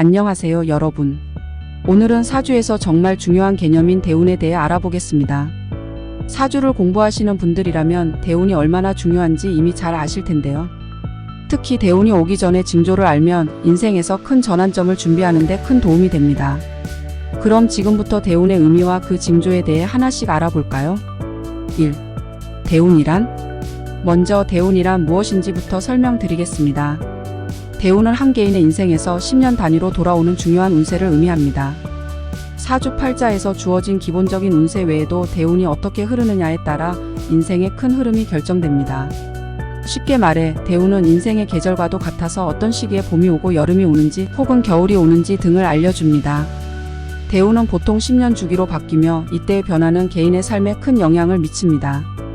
안녕하세요, 여러분. 오늘은 사주에서 정말 중요한 개념인 대운에 대해 알아보겠습니다. 사주를 공부하시는 분들이라면 대운이 얼마나 중요한지 이미 잘 아실 텐데요. 특히 대운이 오기 전에 징조를 알면 인생에서 큰 전환점을 준비하는데 큰 도움이 됩니다. 그럼 지금부터 대운의 의미와 그 징조에 대해 하나씩 알아볼까요? 1. 대운이란? 먼저 대운이란 무엇인지부터 설명드리겠습니다. 대운은 한 개인의 인생에서 10년 단위로 돌아오는 중요한 운세를 의미합니다. 사주 팔자에서 주어진 기본적인 운세 외에도 대운이 어떻게 흐르느냐에 따라 인생의 큰 흐름이 결정됩니다. 쉽게 말해 대운은 인생의 계절과도 같아서 어떤 시기에 봄이 오고 여름이 오는지 혹은 겨울이 오는지 등을 알려줍니다. 대운은 보통 10년 주기로 바뀌며 이때의 변화는 개인의 삶에 큰 영향을 미칩니다.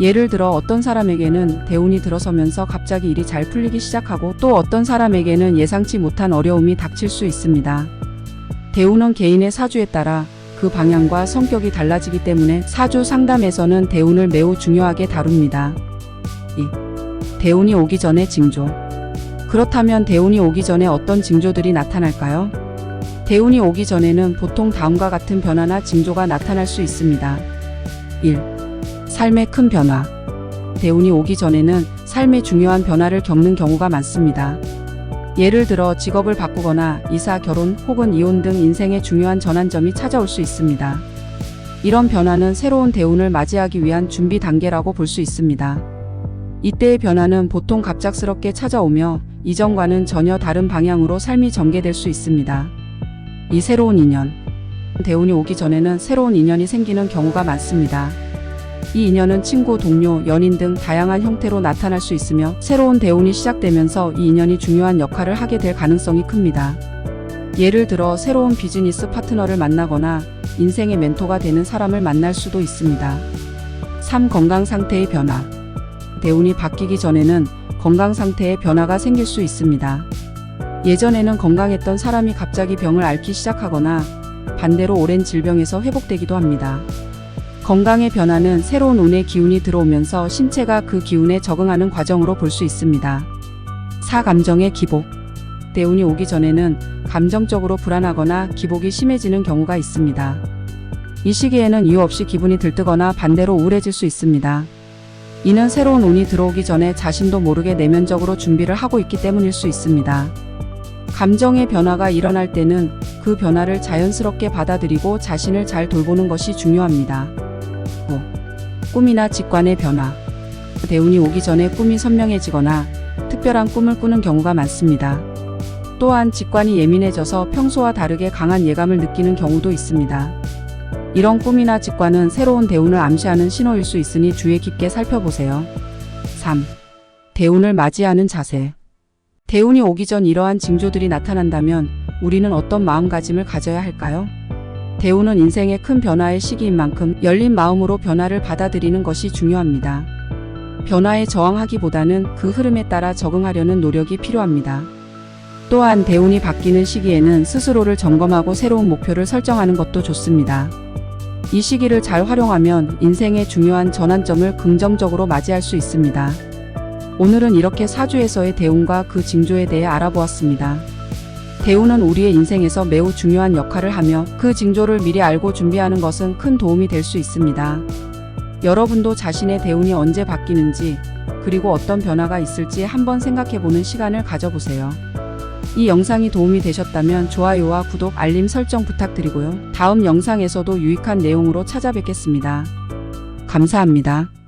예를 들어 어떤 사람에게는 대운이 들어서면서 갑자기 일이 잘 풀리기 시작하고 또 어떤 사람에게는 예상치 못한 어려움이 닥칠 수 있습니다. 대운은 개인의 사주에 따라 그 방향과 성격이 달라지기 때문에 사주 상담에서는 대운을 매우 중요하게 다룹니다. 2. 대운이 오기 전의 징조. 그렇다면 대운이 오기 전에 어떤 징조들이 나타날까요? 대운이 오기 전에는 보통 다음과 같은 변화나 징조가 나타날 수 있습니다. 1. 삶의 큰 변화. 대운이 오기 전에는 삶의 중요한 변화를 겪는 경우가 많습니다. 예를 들어 직업을 바꾸거나 이사, 결혼 혹은 이혼 등 인생의 중요한 전환점이 찾아올 수 있습니다. 이런 변화는 새로운 대운을 맞이하기 위한 준비 단계라고 볼 수 있습니다. 이때의 변화는 보통 갑작스럽게 찾아오며 이전과는 전혀 다른 방향으로 삶이 전개될 수 있습니다. 이 새로운 인연. 대운이 오기 전에는 새로운 인연이 생기는 경우가 많습니다. 이 인연은 친구, 동료, 연인 등 다양한 형태로 나타날 수 있으며 새로운 대운이 시작되면서 이 인연이 중요한 역할을 하게 될 가능성이 큽니다. 예를 들어 새로운 비즈니스 파트너를 만나거나 인생의 멘토가 되는 사람을 만날 수도 있습니다. 3. 건강 상태의 변화. 대운이 바뀌기 전에는 건강 상태에 변화가 생길 수 있습니다. 예전에는 건강했던 사람이 갑자기 병을 앓기 시작하거나 반대로 오랜 질병에서 회복되기도 합니다. 건강의 변화는 새로운 운의 기운이 들어오면서 신체가 그 기운에 적응하는 과정으로 볼 수 있습니다. 4. 감정의 기복. 대운이 오기 전에는 감정적으로 불안하거나 기복이 심해지는 경우가 있습니다. 이 시기에는 이유 없이 기분이 들뜨거나 반대로 우울해질 수 있습니다. 이는 새로운 운이 들어오기 전에 자신도 모르게 내면적으로 준비를 하고 있기 때문일 수 있습니다. 감정의 변화가 일어날 때는 그 변화를 자연스럽게 받아들이고 자신을 잘 돌보는 것이 중요합니다. 5. 꿈이나 직관의 변화. 대운이 오기 전에 꿈이 선명해지거나 특별한 꿈을 꾸는 경우가 많습니다. 또한 직관이 예민해져서 평소와 다르게 강한 예감을 느끼는 경우도 있습니다. 이런 꿈이나 직관은 새로운 대운을 암시하는 신호일 수 있으니 주의 깊게 살펴보세요. 3. 대운을 맞이하는 자세. 대운이 오기 전 이러한 징조들이 나타난다면 우리는 어떤 마음가짐을 가져야 할까요? 대운은 인생의 큰 변화의 시기인 만큼 열린 마음으로 변화를 받아들이는 것이 중요합니다. 변화에 저항하기보다는 그 흐름에 따라 적응하려는 노력이 필요합니다. 또한 대운이 바뀌는 시기에는 스스로를 점검하고 새로운 목표를 설정하는 것도 좋습니다. 이 시기를 잘 활용하면 인생의 중요한 전환점을 긍정적으로 맞이할 수 있습니다. 오늘은 이렇게 사주에서의 대운과 그 징조에 대해 알아보았습니다. 대운은 우리의 인생에서 매우 중요한 역할을 하며 그 징조를 미리 알고 준비하는 것은 큰 도움이 될 수 있습니다. 여러분도 자신의 대운이 언제 바뀌는지 그리고 어떤 변화가 있을지 한번 생각해보는 시간을 가져보세요. 이 영상이 도움이 되셨다면 좋아요와 구독, 알림 설정 부탁드리고요. 다음 영상에서도 유익한 내용으로 찾아뵙겠습니다. 감사합니다.